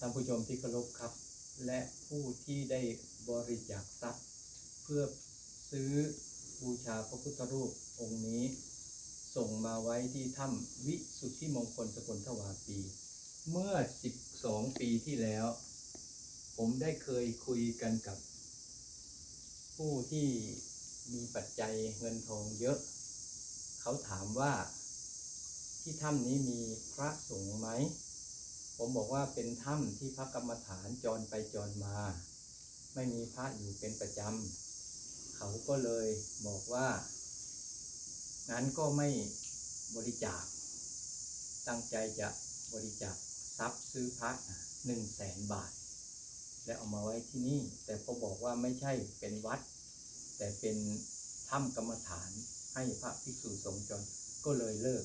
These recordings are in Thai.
ท่านผู้ชมที่เคารพครับ และผู้ที่ได้บริจาคทรัพย์ เพื่อซื้อบูชาพระพุทธรูปองค์นี้ ส่งมาไว้ที่ถ้ำวิสุทธิมงคลสกลทวาปี เมื่อ 12 ปีที่แล้ว ผมได้เคยคุยกันกับ ผู้ที่มีปัจจัยเงินทองเยอะ เขาถามว่าที่ถ้ำนี้มีพระสงฆ์ไหม ผมบอกว่าเป็นถ้ำที่พระกรรมฐานจรไปจรมา ไม่มีพระอยู่เป็นประจำ เขาก็เลยบอกว่า งั้นก็ไม่บริจาค ตั้งใจจะบริจาคทรัพย์ซื้อพระหนึ่งแสนบาท และเอามาไว้ที่นี่ แต่พอบอกว่าไม่ใช่เป็นวัด แต่เป็นถ้ำกรรมฐานให้พระภิกษุสงฆ์จรก็เลยเลิก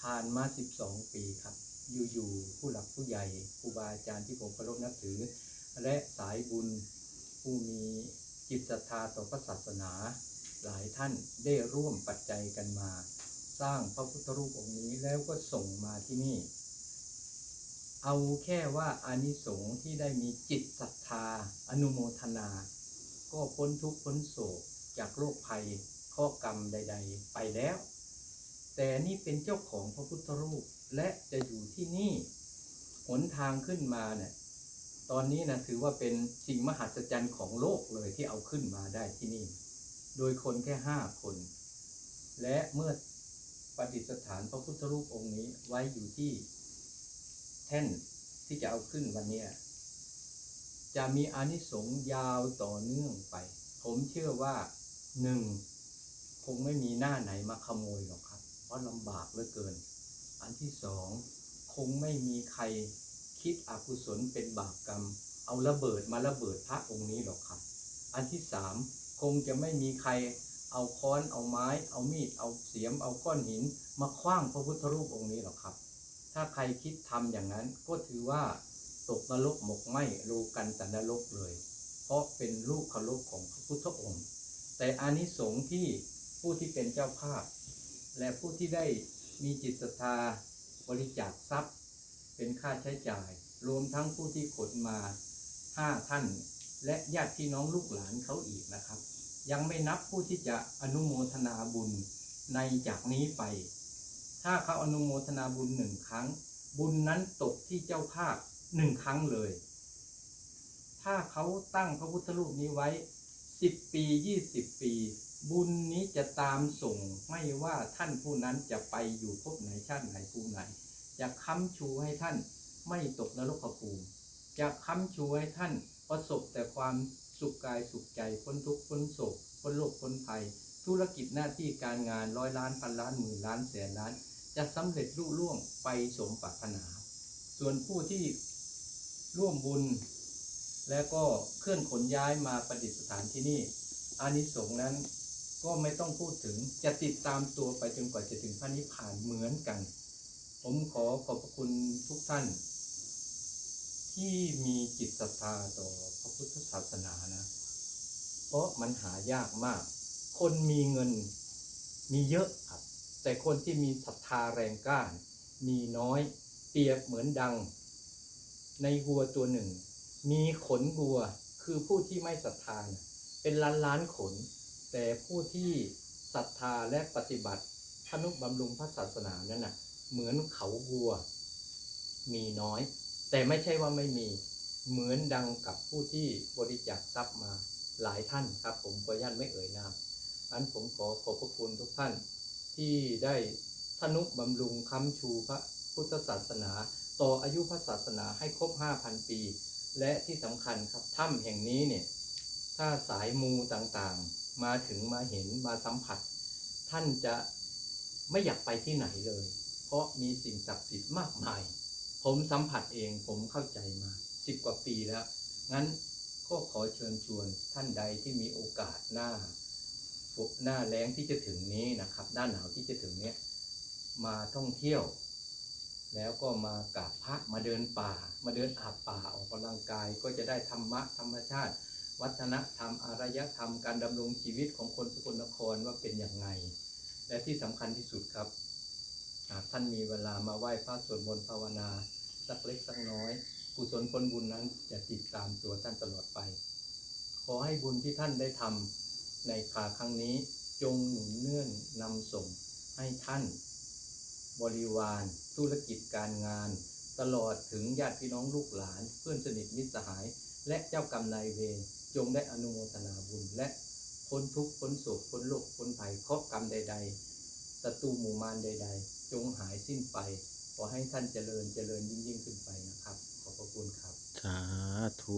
ผ่านมา 12 ปีครับ อยู่ๆผู้หลักผู้ใหญ่ครูบาอาจารย์ที่ผมเคารพนับถือ และสายบุญผู้มีจิตศรัทธาต่อพระศาสนา หลายท่านได้ร่วมปัจจัยกันมา สร้างพระพุทธรูปองค์นี้แล้วก็ส่งมาที่นี่ เอาแค่ว่าอานิสงส์ที่ได้มีจิตศรัทธา อนุโมทนา ก็พ้นทุกข์พ้นโศกจากโรคภัยข้อกรรมใด ๆ ไปแล้ว แต่นี่เป็นเจ้าของพระพุทธรูป และจะอยู่ที่นี่หนทางขึ้นมาเนี่ยตอนนี้นะถือว่าเป็นสิ่งมหัศจรรย์ของโลกเลยที่เอาขึ้นมาได้ที่นี่ โดยคนแค่ห้าคน และเมื่อประดิษฐานพระพุทธรูปองค์นี้ไว้อยู่ที่แท่นที่จะเอาขึ้นวันนี้จะมีอานิสงส์ยาวต่อเนื่องไป ผมเชื่อว่าหนึ่งคงไม่มีหน้าไหนมาขโมยหรอกครับ เพราะลำบากเหลือเกิน อันที่สองคงไม่มีใครคิดอกุศลเป็นบาปกรรม เอาระเบิดมาระเบิดพระองค์นี้หรอกครับ อันที่สามคงจะไม่มีใครเอาค้อนเอาไม้ เอามีดเอาเสียมเอาก้อนหิน มาคว้างพระพุทธรูปองค์นี้หรอกครับ ถ้าใครคิดทำอย่างนั้นก็ถือว่าตกนรกหมกไหมรูกันแต่นรกเลย เพราะเป็นลูกคารพของพระพุทธองค์ แต่อานิสงส์ที่ผู้ที่เป็นเจ้าภาพ และผู้ที่ได้ มีจิตศรัทธาบริจาคทรัพย์ เป็นค่าใช้จ่าย รวมทั้งผู้ที่ขนมาห้าท่าน และญาติพี่น้องลูกหลานเขาอีกนะครับ ยังไม่นับผู้ที่จะอนุโมทนาบุญในจากนี้ไป ถ้าเขาอนุโมทนาบุญหนึ่งครั้ง บุญนั้นตกที่เจ้าภาพหนึ่งครั้งเลย ถ้าเขาตั้งพระพุทธรูปนี้ไว้สิบปียี่สิบปี บุญนี้จะตามส่งไม่ว่าท่านผู้นั้นจะไปอยู่ภพไหนชาติไหนภูมิไหน จะค้ำชูให้ท่านไม่ตกนรกภูมิ จะค้ำชูให้ท่านประสบแต่ความสุขกายสุขใจพ้นทุกข์พ้นโศกพ้นโรคพ้นภัย ธุรกิจหน้าที่การงานร้อยล้านพันล้านหมื่นล้านแสนล้าน จะสำเร็จรุ่ล่วงไปสมปรารถนา ส่วนผู้ที่ร่วมบุญ และก็เคลื่อนขนย้ายมาประดิษฐานที่นี่อานิสงส์นั้น ก็ไม่ต้องพูดถึงจะติดตามตัวไปจนกว่าจะถึงพระนิพพานเหมือนกัน ผมขอขอบพระคุณทุกท่าน ที่มีจิตศรัทธาต่อพระพุทธศาสนานะ เพราะมันหายากมาก คนมีเงินมีเยอะครับ แต่คนที่มีศรัทธาแรงกล้ามีน้อย เปรียบเหมือนดัง ในวัวตัวหนึ่ง มีขนวัวคือผู้ที่ไม่ศรัทธาเป็นล้านล้านขน แต่ผู้ที่ศรัทธาและปฏิบัติทนุบำรุงพระศาสนานั่นน่ะเหมือนเขาวัว มีน้อย แต่ไม่ใช่ว่าไม่มีเหมือนดังกับผู้ที่บริจาคทรัพย์มาหลายท่านครับ ผมขออนุญาตไม่เอ่ยนามอันผมขอขอบพระคุณทุกท่านที่ได้ทนุบำรุงค้ำชูพระพุทธศาสนา ต่ออายุพระศาสนาให้ครบ 5,000 ปี และที่สำคัญครับถ้ำแห่งนี้เนี่ยถ้าสายมูต่างๆ มาถึงมาเห็นมาสัมผัส ท่านจะไม่อยากไปที่ไหนเลย เพราะมีสิ่งศักดิ์สิทธิ์มากมาย ผมสัมผัสเองผมเข้าใจมาสิบกว่าปีแล้ว งั้นก็ขอเชิญชวนท่านใดที่มีโอกาสหน้าฝนหน้าแล้งที่จะถึงนี้นะครับ หน้าหนาวที่จะถึงเนี้ยมาท่องเที่ยว แล้วก็มากราบพระมาเดินป่า มาเดินอาบป่าออกกำลังกายก็จะได้ธรรมะธรรมชาติ วัฒนธรรม อารยธรรม การดำรงชีวิตของคนสกลนครว่าเป็นอย่างไง และที่สำคัญที่สุดครับ หากท่านมีเวลามาไหว้พระสวดมนต์ภาวนา สักเล็กสักน้อยกุศลผลบุญนั้นจะติดตามตัวท่านตลอดไป ขอให้บุญที่ท่านได้ทำในคาครั้งนี้จงหนุนเนื่องนำส่งให้ท่าน บริวาร ธุรกิจการงาน ตลอดถึงญาติพี่น้องลูกหลาน เพื่อนสนิทมิตรสหาย และเจ้ากรรมนายเวร จงได้อนุโมทนาบุญและพ้นทุกข์พ้นโศกพ้นโรคพ้นภัยเคราะกรรมใด ๆศัตรูหมู่มารใด ๆ จงหายสิ้นไป ขอให้ท่านเจริญเจริญยิ่งยิ่งขึ้นไปนะครับ ขอบพระคุณครับ สาธุ